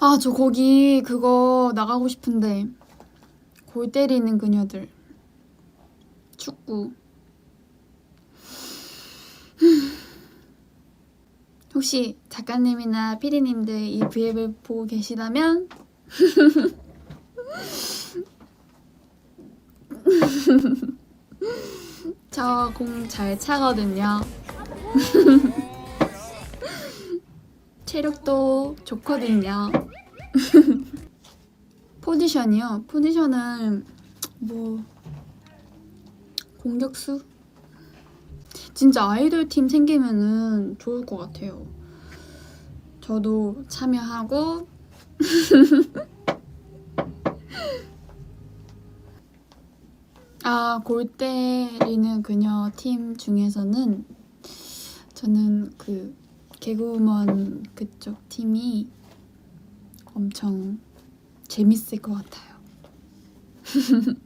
아, 저 거기 그거 나가고 싶은데. 골 때리는 그녀들. 축구. 혹시 작가님이나 피디님들 이 브이앱을 보고 계시다면 저 공 잘 차거든요. 체력도 좋거든요. 포지션이요. 포지션은 뭐 공격수? 진짜 아이돌 팀 생기면은 좋을 것 같아요. 저도 참여하고 아, 골 때리는 그녀 팀 중에서는 저는 그 개그우먼 그쪽 팀이 엄청 재밌을 것 같아요.